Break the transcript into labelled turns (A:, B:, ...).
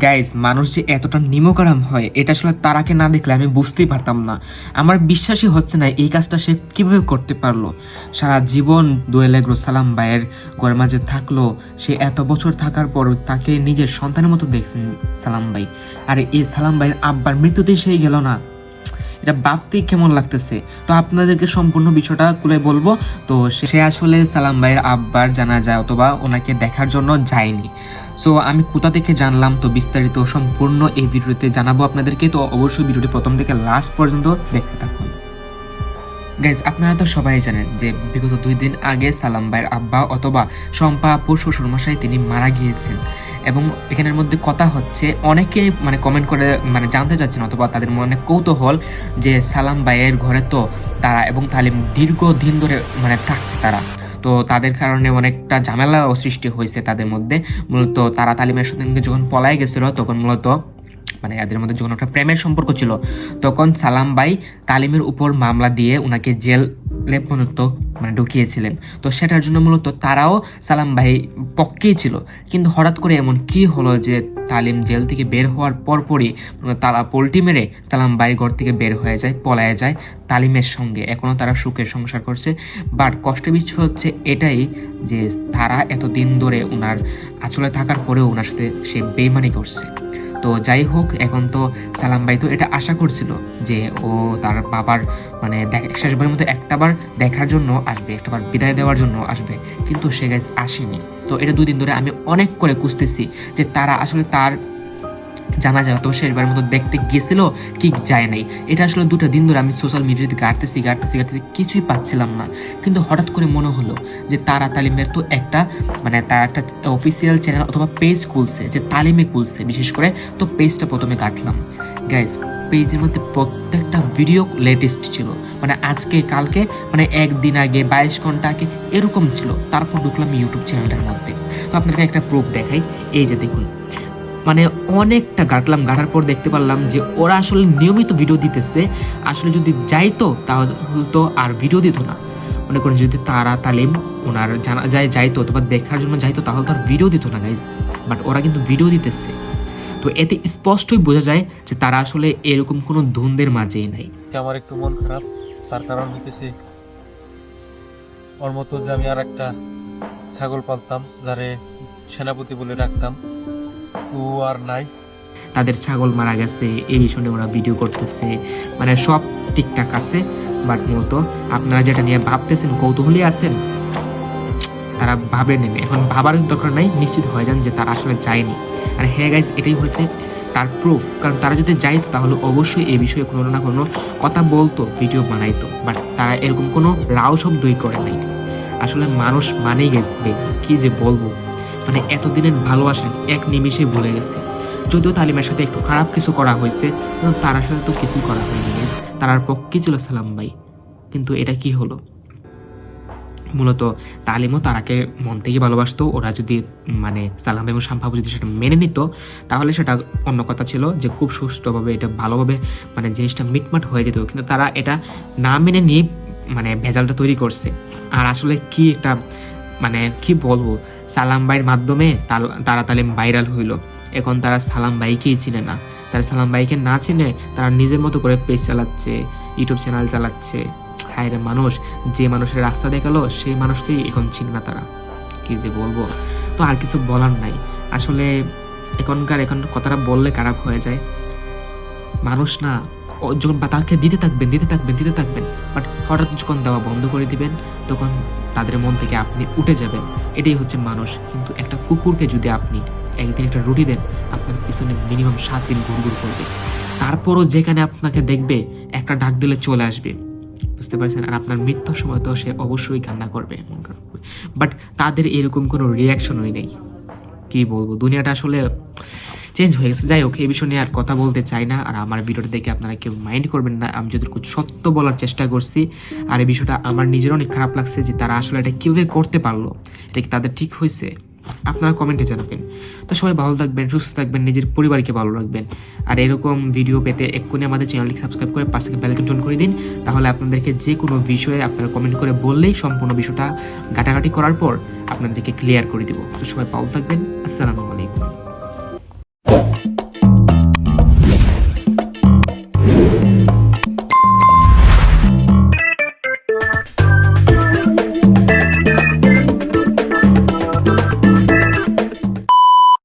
A: Guys মানুষ যে এতটা নিমকারাম হয়, এটা আসলে তারাকে না দেখলে আমি বুঝতেই পারতাম না। আমার বিশ্বাসই হচ্ছে না এই কাজটা সে কীভাবে করতে পারল। সারা জীবন দোয়েল এগ্রো সালাম ভাইয়ের ঘরের মাঝে থাকল, সে এত বছর থাকার পর তাকে নিজের সন্তানের মতো দেখছেন সালাম ভাই। আর এই সালাম ভাইয়ের আব্বার মৃত্যুতেই সেই গেল না। এটা ভাবতেই কেমন লাগতেছে। তো আপনাদেরকে সম্পূর্ণ বিষয়টা খুলে বলব। তো সে আসলে সালাম ভাইয়ের আব্বার জানা যায় অথবা ওনাকে দেখার জন্য যায়নি। সো আমি কোথা থেকে জানলাম? তো বিস্তারিত সম্পূর্ণ এই ভিডিওতে জানাব আপনাদেরকে। তো অবশ্যই ভিডিওটি প্রথম থেকে লাস্ট পর্যন্ত দেখতে থাকুন। গাইজ আপনারা তো সবাই জানেন যে বিগত দুই দিন আগে সালাম ভাইয়ের আব্বা অথবা শম্পা আপুর শ্বশুরমশাই তিনি মারা গিয়েছেন। এবং এখানের মধ্যে কথা হচ্ছে অনেকে মানে কমেন্ট করে মানে জানতে চাচ্ছেন অথবা তাদের মনে কৌতূহল যে সালাম ভাইয়ের ঘরে তো তারা এবং তালিম দীর্ঘদিন ধরে মানে থাকছে তারা। তো তাদের কারণে অনেকটা ঝামেলাও সৃষ্টি হয়েছে তাদের মধ্যে। মূলত তারা তালিমের সঙ্গে যখন পলাই গেছিল, তখন মূলত মানে এদের মধ্যে যখন একটা প্রেমের সম্পর্ক ছিল, তখন সালাম ভাই তালিমের উপর মামলা দিয়ে ওনাকে জেলে পর্যন্ত মানে ঢুকিয়েছিলেন। তো সেটার জন্য মূলত তারাও সালাম ভাই পক্ষেই ছিল। কিন্তু হঠাৎ করে এমন কি হলো যে তালিম জেল থেকে বের হওয়ার পরপরই তারা পোল্টি মেরে সালাম ভাই ঘর থেকে বের হয়ে যায়, পলায় যায় তালিমের সঙ্গে। এখনও তারা সুখের সংসার করছে। বাট কষ্ট হচ্ছে এটাই যে তারা এতদিন ধরে ওনার আচলে থাকার পরেও ওনার সাথে সে বেইমানি করছে। তো যাই হোক, এখন তো সালাম ভাই তো এটা আশা করছিল যে ও তার বাবার মানে দেখ শেষবারের মতো একটাবার দেখার জন্য আসবে একটাবার বিদায় দেওয়ার জন্য আসবে। কিন্তু সে গাছ আসেনি। তো এটা দুদিন ধরে আমি অনেক করে খুঁজতেছি যে তারা আসলে তার জানা যায় তো শেষবারের মতো দেখতে গেছিল কি যায় নাই। এটা আসলে দুটো দিন ধরে আমি সোশ্যাল মিডিয়াতে গাড়তেছি গাড়তেছি গাড়তেছি কিছুই পাচ্ছিলাম না। কিন্তু হঠাৎ করে মনে হলো যে তারা তালিমের তো একটা মানে তার একটা অফিসিয়াল চ্যানেল অথবা পেজ খুলছে, যে তালিমে খুলছে, বিশেষ করে তো পেজটা প্রথমে কাটলাম গাইজ পেজের মধ্যে প্রত্যেকটা ভিডিও লেটেস্ট ছিল। মানে আজকে, কালকে মানে একদিন আগে, বাইশ ঘণ্টা আগে এরকম ছিল। তারপর ঢুকলাম ইউটিউব চ্যানেলটার মধ্যে। তো আপনাকে একটা প্রুফ দেখাই। এই যে দেখুন মানে অনেকটা গাটলাম গাটার পর দেখতে পারলাম যে ওরা আসলে নিয়মিত ভিডিও দিতেছে। আসলে যদি যাইতো তাহলে তো আর ভিডিও দিত না। মনে করেন যদি তারা তালিম ওনার জানা যায় যাইতো অথবা দেখার জন্য যাইতো তাহলে তো আর ভিডিও দিত না গাইজ বাট ওরা কিন্তু ভিডিও দিতেছে। তো এতে স্পষ্টই বোঝা যায় যে তারা আসলে এরকম কোনো ধুন্দের মাঝেই নাই।
B: আমার একটু মন খারাপ। তার কারণ হইতেছে, ওর মতো যে আমি আর একটা ছাগল পালতাম, যারে সেনাপতি বলে ডাকতাম আর নাই।
A: তাদের ছাগল মারা গেছে, এই বিষয় ওরা ভিডিও করতেছে। মানে সব ঠিকঠাক আছে বাট মূলত আপনারা যেটা নিয়ে ভাবতেছেন, কৌতূহলী আছেন, তারা ভাবে নেবে। এখন ভাবার দরকার নাই, নিশ্চিত হয়ে যান যে তারা আসলে যায়নি। আর হ্যাঁ গাইজ এটাই হচ্ছে তার প্রুফ কারণ তারা যদি যাইতো, তাহলে অবশ্যই এই বিষয়ে কোনো না কোনো কথা বলতো ভিডিও বানাইতো। বাট তারা এরকম কোনো রাও শব্দই করে নাই। আসলে মানুষ মানেই গেছে কি যে বলব। মানে এতদিনের ভালোবাসা এক নিমিষে ভুলে গেছে। যদিও তালিমের সাথে একটু খারাপ কিছু করা হয়েছে, কিন্তু তার সাথে তো কিছুই করা হয়নি। তারার পক্ষে ছিল সালাম ভাই। কিন্তু এটা কি হলো? মূলত তালিমও তারাকে মন থেকে ভালোবাসতো, ওরা যদি মানে সালাম এবং শাম্পাবু যদি সেটা মেনে নিত, তাহলে সেটা অন্য কথা ছিল যে খুব সুষ্ঠুভাবে এটা ভালোভাবে মানে জিনিসটা মিটমাট হয়ে যেত। কিন্তু তারা এটা না মেনে নিয়ে মানে ভেজালটা তৈরি করছে। আর আসলে কি একটা মানে কি বলব, সালাম ভাইয়ের মাধ্যমে তারা তালিম ভাইরাল হইল। এখন তারা সালাম ভাইকেই চিনে না। তারা সালাম ভাইকে না চিনে তারা নিজের মতো করে পেজ চালাচ্ছে, ইউটিউব চ্যানেল চালাচ্ছে। হায়রে মানুষ, যে মানুষের রাস্তা দেখাল, সেই মানুষকেই এখন চিনে না তারা। কি যে বলব? তো আর কিছু বলার নাই। আসলে এখনকার, এখন কথাটা বললে খারাপ হয়ে যায়। মানুষ না যখন তাকে দিতে থাকবেন দিতে থাকবেন দিতে থাকবেন বাট হঠাৎ যখন দেওয়া বন্ধ করে দিবেন, তখন তাদের মন থেকে আপনি উঠে যাবেন। এটাই হচ্ছে মানুষ। কিন্তু একটা কুকুরকে যদি আপনি একদিন একটা রুটি দেন, আপনার পিছনে মিনিমাম সাত দিন ঘুরঘুর করবে। তারপরও যেখানে আপনাকে দেখবে, একটা ডাক দিলে চলে আসবে। বুঝতে পারছেন? আর আপনার মৃত্যুর সময় তো সে অবশ্যই কান্না করবে। বাট তাদের এরকম কোনো রিয়াকশনই নেই। কি বলব? দুনিয়াটা আসলে চেঞ্জ হয়ে গেছে। যাই হোক, এই বিষয় নিয়ে আর কথা বলতে চাই না। আর আমার ভিডিওটা দেখে আপনারা কেউ মাইন্ড করবেন না। আমি যতটুকু সত্য বলার চেষ্টা করছি, আর এই বিষয়টা আমার নিজের অনেক খারাপ লাগছে যে তারা আসলে এটা কীভাবে করতে পারল, এটা কি তাদের ঠিক হয়েছে? আপনারা কমেন্টে জানাবেন। তো সবাই ভালো থাকবেন, সুস্থ থাকবেন, নিজের পরিবারকে ভালো রাখবেন। আর এরকম ভিডিও পেতে এক্ষুনি আমাদের চ্যানেলটি সাবস্ক্রাইব করে পাশে বেলকন টন করে দিন। তাহলে আপনাদেরকে যে কোনো বিষয়ে আপনারা কমেন্ট করে বললেই সম্পূর্ণ বিষয়টা ঘাটাঘাটি করার পর আপনাদেরকে ক্লিয়ার করে দিব। তো সবাই ভালো থাকবেন। আসসালামু আলাইকুম।